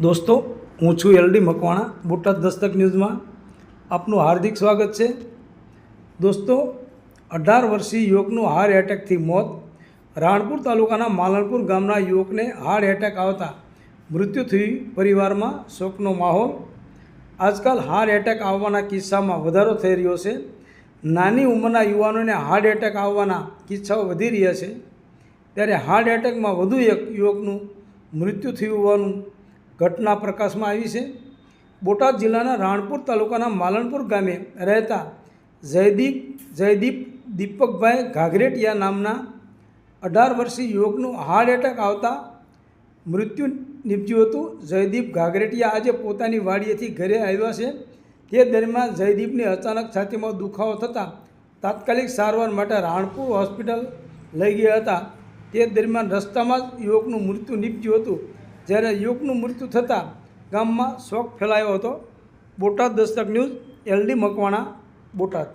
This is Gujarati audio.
દોસ્તો, હું છું એલડી મકવાણા, બોટાદ દસ્તક ન્યૂઝમાં. આપનું હાર્દિક સ્વાગત છે. દોસ્તો, અઢાર વર્ષીય યુવકનું હાર્ટ એટેકથી મોત. રાણપુર તાલુકાના માલણપુર ગામના યુવકને હાર્ટ એટેક આવતા મૃત્યુ થયું પરિવારમાં શોકનો માહોલ. આજકાલ હાર્ટ એટેક આવવાના કિસ્સામાં વધારો થઈ રહ્યો છે. નાની ઉંમરના યુવાનોને હાર્ટ એટેક આવવાના કિસ્સાઓ વધી રહ્યા છે. ત્યારે હાર્ટ એટેકમાં વધુ એક યુવકનું મૃત્યુ થયું હોવાનું ઘટના પ્રકાશમાં આવી છે. બોટાદ જિલ્લાના રાણપુર તાલુકાના માલણપુર ગામે રહેતા જયદીપ જયદીપ દીપકભાઈ ઘાઘરેટિયા નામના અઢાર વર્ષીય યુવકનું હાર્ટ એટેક આવતા મૃત્યુ નીપજ્યું હતું. જયદીપ ઘાઘરેટિયા આજે પોતાની વાડીએથી ઘરે આવ્યા છે. તે દરમિયાન જયદીપને અચાનક છાતીમાં દુખાવો થતાં તાત્કાલિક સારવાર માટે રાણપુર હોસ્પિટલ લઈ ગયા હતા. તે દરમિયાન રસ્તામાં જ યુવકનું મૃત્યુ નીપજ્યું હતું. જ્યારે યુવકનું મૃત્યુ થતાં ગામમાં શોક ફેલાયો હતો. Botad Dastak news LD Makwana Botad.